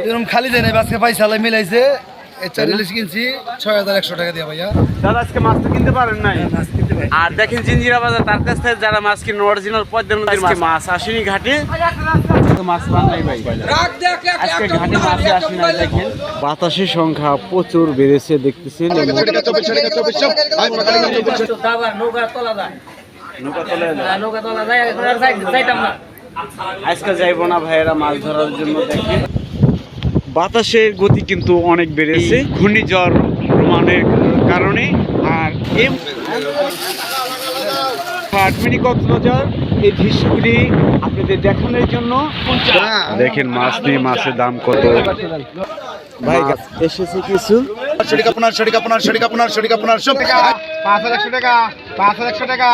এরকম খালি দেয় না আজকে পয়সা মিলাইছে কিনছি ছয় হাজার একশো টাকা দিয়ে ভাইয়া দাদা আজকে মাছ তো কিনতে পারেন নাই আর দেখেন জিঞ্জিরা বাজার তার কাছ থেকে যারা মাছ অরিজিনাল নদীর মাছ মাছ আসেনি ঘাটে মাছ পান নাই ভাই আজকে ঘাটে মাছ আসেনি না দেখেন বাতাসের সংখ্যা প্রচুর বেড়েছে দেখতেছেন নৌকা তোলা যায়। আজকে যাইব না ভাইয়েরা মাছ ধরার জন্য দেখেন বাতাসের গতি কিন্তু অনেক বেড়েছে ঘূর্ণিঝড় প্রমাণের কারণে। আর এম আটমিনি কক্সবাজার এই দৃশ্যগুলি আপনাদের দেখানোর জন্য। দেখেন মাছ নিয়ে মাছের দাম কত। ভাই এসেছে কিছু? শরিকা পুনার শরিকা পুনার শরিকা পুনার শরিকা সব পাঁচ হাজার একশো টাকা পাঁচ হাজার একশো টাকা।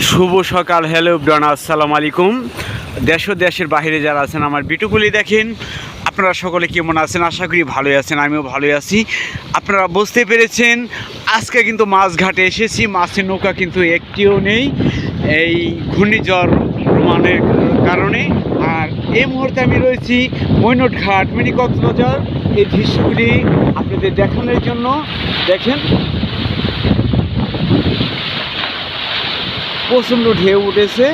শুভ সকাল হ্যালো ব্রান আসসালামু আলাইকুম। দেশ ও দেশের বাইরে যারা আছেন, আমার বিটুগুলি দেখেন, আপনারা সকলে কেমন আছেন? আশা করি ভালোই আছেন, আমিও ভালোই আছি। আপনারা বুঝতে পেরেছেন, আজকে কিন্তু মাছ ঘাটে এসেছি, মাছের নৌকা কিন্তু একটিও নেই। এই ঘূর্ণিঝড় প্রমাণের কারণে। আর এই মুহূর্তে আমি রয়েছি মৈনট ঘাট মিনি কক্সবাজার এই দৃশ্যগুলি আপনাদের দেখানোর জন্য। দেখেন প্রচণ্ড ঢেউ উঠেছে।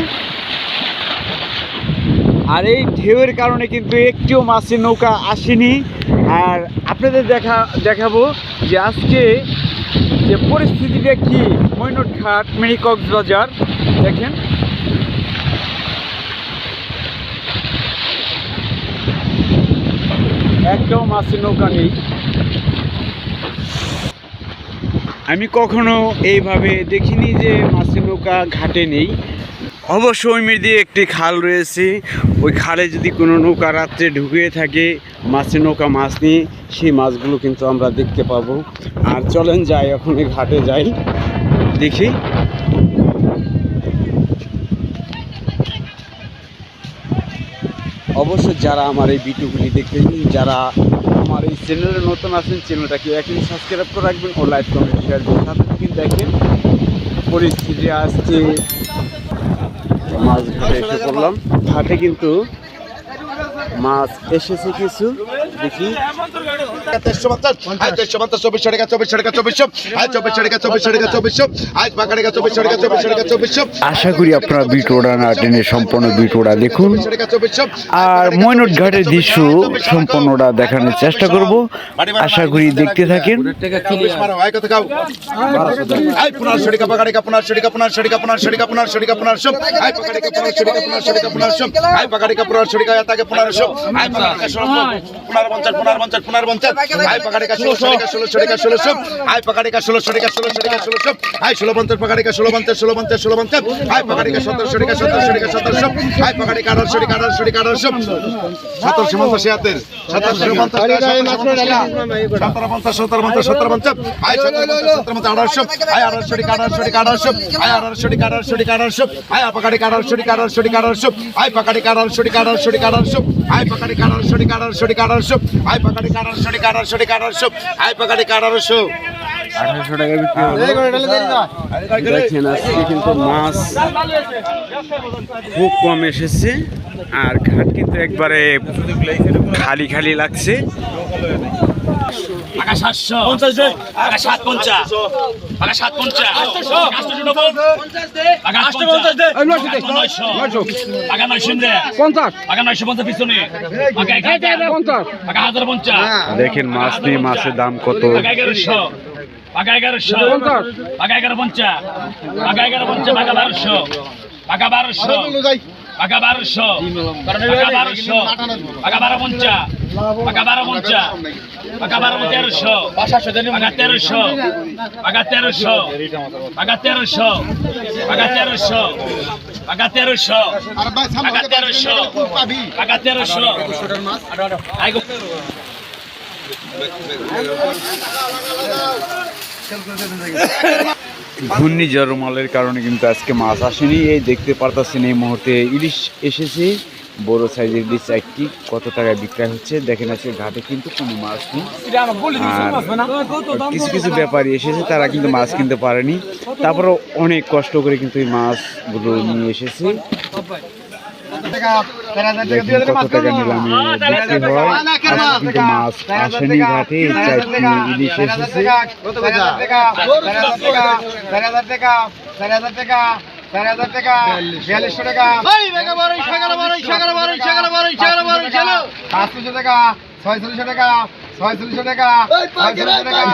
আর এই ঢেউয়ের কারণে কিন্তু একটিও মাছের নৌকা আসেনি। আর আপনাদের দেখা, দেখাবো যে আজকে যে পরিস্থিতিটা কি মৈনট ঘাট মিনি কক্সবাজার, দেখেন। একটাও মাছের নৌকা নেই। আমি কখনো এইভাবে দেখিনি যে মাছের নৌকা ঘাটে নেই। অবশ্য ওই দিয়ে একটি খাল রয়েছে। ওই খালে যদি কোনো নৌকা রাত্রে ঢুকিয়ে থাকে, মাছের নৌকা, মাছ নিয়ে, সেই মাছগুলো কিন্তু আমরা দেখতে পাবো। আর চলেন যাই এখন ঘাটে যাই। দেখি। অবশ্য যারা আমার এই ভিডিওগুলি দেখবেন যারা আমার এই চ্যানেলে নতুন আছেন চ্যানেলটাকে একদিন সাবস্ক্রাইব করে রাখবেন ও লাইক, কমেন্ট শেয়ার দিন সাথে কিন্তু দেখেন পরিস্থিতি আসছে। মাছ ঘাটে এসে পড়লাম। ঘাটে কিন্তু মাছ এসেছে কিছু। দেখি। তেইশশো পঞ্চাশ। আয় তেইশশো পঞ্চাশ চব্বিশশো টাকা চব্বিশশো টাকা চব্বিশশো। আয় চব্বিশশো টাকা চব্বিশশো টাকা চব্বিশশো। আয় পাকা টাকা চব্বিশশো টাকা চব্বিশশো টাকা চব্বিশশো। আশা করি আপনারা ভিডিওটা না টেনে সম্পূর্ণ ভিডিওটা দেখুন। আর ময়নট ঘাটের দৃশ্য সম্পূর্ণটা দেখানোর চেষ্টা করব। আশা করি দেখতে থাকেন। আয় কত টাকা টাকা টাকা টাকা ষোলো পঞ্চাশ পঞ্চাশ পঞ্চাশ টাকা ষোলো ষোলো ষোলো টাকা ষোলো ষোলো ষোলো ষোলো পঞ্চাশ টাকা ষোলো পঞ্চাশ ষোলো পঞ্চাশ ষোলো পঞ্চাশ টাকা টাকা সতেরোশো পঞ্চাশ ছিয়াত্তর সতেরোশো পঞ্চাশ সতেরো পঞ্চাশ সতেরো পঞ্চাশ সতেরো পঞ্চাশ সতেরো সতেরো পঞ্চাশ আঠারোশো আঠারোশো টাকা আঠারোশো টাকা আঠারোশো আঠারোশো টাকা আঠারোশো টাকা আঠারোশো আয় পাকাড়ি আঠারোশো টাকা আঠারোশো টাকা আঠারোশো আয় পাকাড়ি আঠারোশো টাকা আঠারোশো টাকা আঠারোশো আয় পাকাড়ি আঠারোশো টাকা আঠারোশো টাকা আঠারোশো আয় পাকাড়ি আঠারোশো টাকা আঠারোশো টাকা আঠারোশো। আয় পাকাড়ি আঠারোশো। আঠারোশো টাকা বিক্রি হলো দেখেন আজকে কিন্তু মাছ খুব কম এসেছে আর ঘাট কিন্তু একবারে খালি খালি লাগছে। সাতশো পঞ্চাশ সাত পঞ্চাশ সাত পঞ্চাশ নয়শো পঞ্চাশ। নয়শো পঞ্চাশ পিছনে। হাজার পঞ্চাশ। দেখেন মাছ নিয়ে মাছের দাম কত। টাকা এগারোশো। টাকা এগারোশো। টাকা এগারো পঞ্চাশ। টাকা এগারো পঞ্চাশ টাকা বারোশো। বারোশো। বারোশো। বারো পঞ্চাশ ঘূর্ণিঝড় মালের কারণে কিন্তু আজকে মাছ আসেনি। এই দেখতে পারতেছেন এই মুহূর্তে ইলিশ এসেছে। বড় সাইজের ইলিশ চারটি কত টাকায় বিক্রয় হচ্ছে, দেখেন আজকে ঘাটে কিন্তু কোনো মাছ নেই। কিছু কিছু ব্যাপারী এসেছে, তারা কিন্তু মাছ কিনতে পারেনি। তারপরে অনেক কষ্ট করে কিন্তু এই মাছগুলো নিয়ে এসেছে। টাকা নিলামে বিক্রি হয় ঘাটে এই চারটি ইলিশ এসেছে পাঁচশো টাকা ছয়চল্লিশশো টাকা ছয়চল্লিশশো টাকা ছয়চল্লিশশো টাকা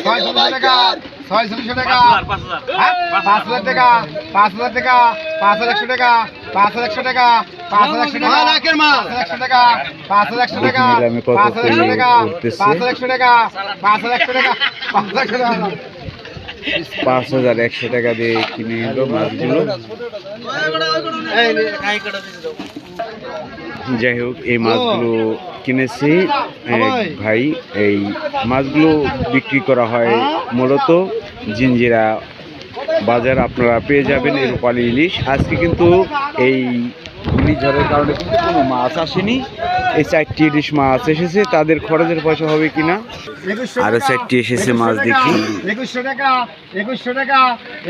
ছয়চল্লিশশো টাকা ছয়চল্লিশশো টাকা হ্যাঁ? পাঁচ হাজার টাকা পাঁচ হাজার টাকা পাঁচ হাজার একশো টাকা পাঁচ হাজার একশো টাকা পাঁচ হাজার একশো টাকা পাঁচ হাজার একশো টাকা পাঁচ হাজার একশো টাকা পাঁচ হাজার একশো টাকা পাঁচ হাজার একশো টাকা পাঁচ হাজার একশো টাকা পাঁচ হাজার একশো টাকা পাঁচ হাজার একশো টাকা দিয়ে কিনে এলো মাছগুলো। যাই হোক, এই মাছগুলো কিনেছি। ভাই, এই মাছগুলো বিক্রি করা হয় মূলত জিঞ্জিরা বাজার, আপনারা পেয়ে যাবেন এই রূপালী ইলিশ। আজকে কিন্তু এই ঘূর্ণিঝড়ের কারণে কিন্তু কোনো মাছ আসেনি। এই চারটি ইলিশ মাছ এসেছে তাদের খরচের পয়সা হবে কিনা? আরও চারটি এসেছে মাছ দেখি। একুশশো টাকা একুশশো টাকা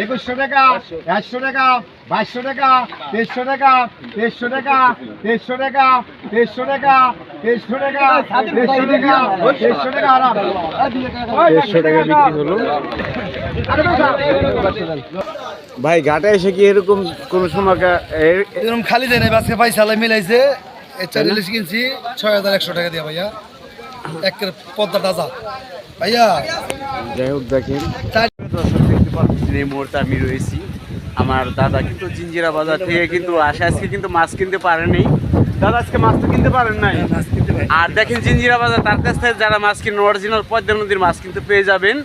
একুশশো টাকা একশো টাকা বাইশশো টাকা তেইশশো টাকা তেইশশো টাকা তেইশশো টাকা তেইশশো টাকা তেইশশো টাকা তেইশশো টাকা তেইশশো টাকা আরাম। দেড়শো টাকা বিক্রি হলো। ভাই ঘাটে এসে কি এরকম কোন সময় এ- এরকম খালি দেয় না আজকে পয়সা আলাই মিলাইছে। এই চার কিনছি ছয় হাজার একশো টাকা দিয়ে ভাইয়া। একের পদ্মা তাজা ভাইয়া। যাই হোক দেখেন। এই মুহূর্তে আমি রয়েছি। আমার দাদা কিন্তু জিঞ্জিরা বাজার থেকে কিন্তু আসে। আজকে কিন্তু মাছ কিনতে পারেনি। দাদা আজকে মাছ তো কিনতে পারেন নাই? আর দেখেন জিঞ্জিরা বাজার তার কাছ থেকে যারা মাছ কিনেন অরিজিনাল পদ্মা নদীর মাছ কিন্তু পেয়ে যাবেন।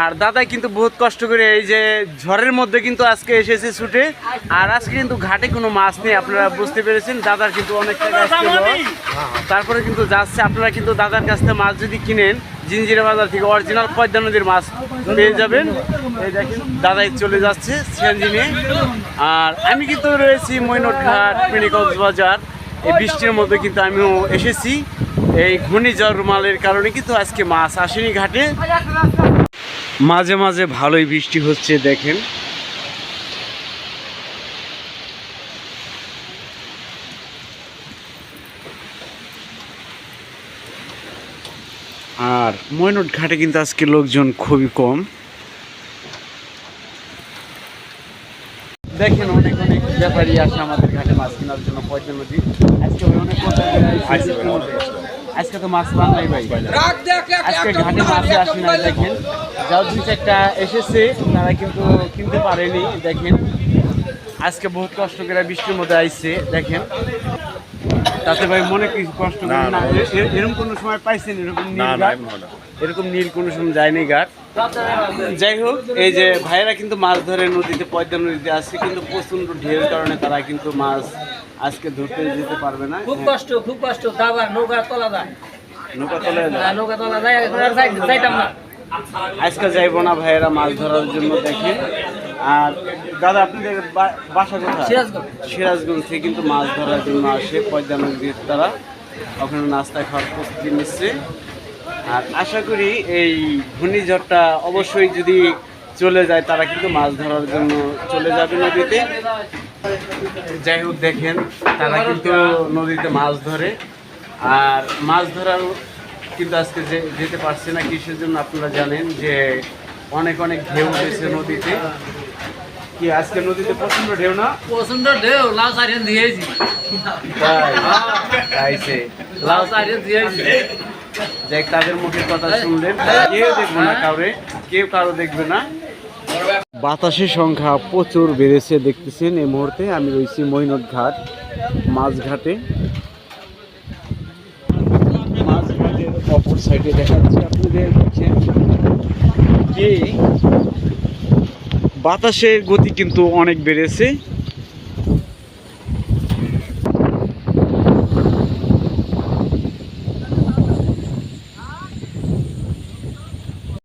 আর দাদা কিন্তু বহুত কষ্ট করে এই যে ঝড়ের মধ্যে কিন্তু আজকে এসেছে ছুটে। আর আজকে কিন্তু ঘাটে কোনো মাছ নেই আপনারা বুঝতে পেরেছেন। দাদার কিন্তু অনেক টাকা তারপরে কিন্তু যাচ্ছে আপনারা কিন্তু দাদার কাছ থেকে মাছ যদি কিনেন জিঞ্জিরা বাজার থেকে অরিজিনাল পদ্মা নদীর মাছ পেয়ে যাবেন। এই দেখেন, দাদাই চলে যাচ্ছে সিএনজি নিয়ে। আর আমি কিন্তু রয়েছি মৈনটঘাট ঘাট বাজার এই বৃষ্টির মধ্যে কিন্তু আমিও এসেছি। এই ঘূর্ণিঝড় রুমালের কারণে কিন্তু আজকে মাছ আসেনি ঘাটে। মাঝে মাঝে ভালোই বৃষ্টি হচ্ছে, দেখেন। আর ময়নট ঘাটে কিন্তু আজকে লোকজন খুবই কম। দেখেন অনেক অনেক ব্যাপারী আসে আমাদের ঘাটে মাছ কেনার জন্য পয়সা নদী। আজকে ওই অনেক আজকে তো মাছ পান নাই ভাই। আজকে ঘাটে মাছ আসে না দেখেন। যাও দুই চারটা এসেছে তারা কিন্তু কিনতে পারেনি দেখেন। আজকে বহুত কষ্ট করে বৃষ্টির মধ্যে আইছে দেখেন। তাতে ভাই মনে কিছু কষ্ট করেন না এরকম কোনো সময় পাইছেন? এরকম নীল এরকম নীল কোনো সময় যায়নি ঘাট। যাই হোক এই যে ভাইয়েরা কিন্তু মাছ ধরে নদীতে পদ্মা নদীতে আসছে কিন্তু প্রচণ্ড ঢেউর কারণে তারা কিন্তু মাছ আজকে ধরতে যেতে পারবে না। খুব কষ্ট খুব কষ্ট। দাবার নৌকা তলা যায়। নৌকা তলে আর নৌকা তলা যায়। যাইতাম না। আজকে যাইবো না ভাইয়েরা মাছ ধরার জন্য দেখেন আর দাদা আপনাদের বাসা কোথায়? সিরাজগঞ্জ। থেকে কিন্তু মাছ ধরার জন্য আসে পদ্মা নদীর তারা ওখানে নাস্তা খাওয়ার প্রস্তুতি নিচ্ছে। আর আশা করি এই ঘূর্ণিঝড়টা অবশ্যই যদি চলে যায় তারা কিন্তু মাছ ধরার জন্য চলে যাবে নদীতে। যাই হোক দেখেন তারা কিন্তু নদীতে মাছ ধরে। আর মাছ ধরার কিন্তু আজকে যে- যেতে পারছে না কিসের জন্য আপনারা জানেন যে অনেক অনেক ঢেউ উঠেছে নদীতে। কি আজকে নদীতে প্রচণ্ড ঢেউ না? প্রচণ্ড ঢেউ লাল সারিয়ান দিয়েছি তাই তাইছে। লাল সারিয়ান দিয়েছি যাই তাদের মুখের কথা শুনলেন। কেউ দেখবে না কাউরে কেউ কারও দেখবে না। বাতাসের সংখ্যা প্রচুর বেড়েছে দেখতেছেন এই মুহূর্তে। আমি রয়েছি মৈনট ঘাট মাছঘাটে মাছঘাটের অপর সাইডে দেখা যাচ্ছে আপনাদের। দেখছেন কি বাতাসের গতি কিন্তু অনেক বেড়েছে।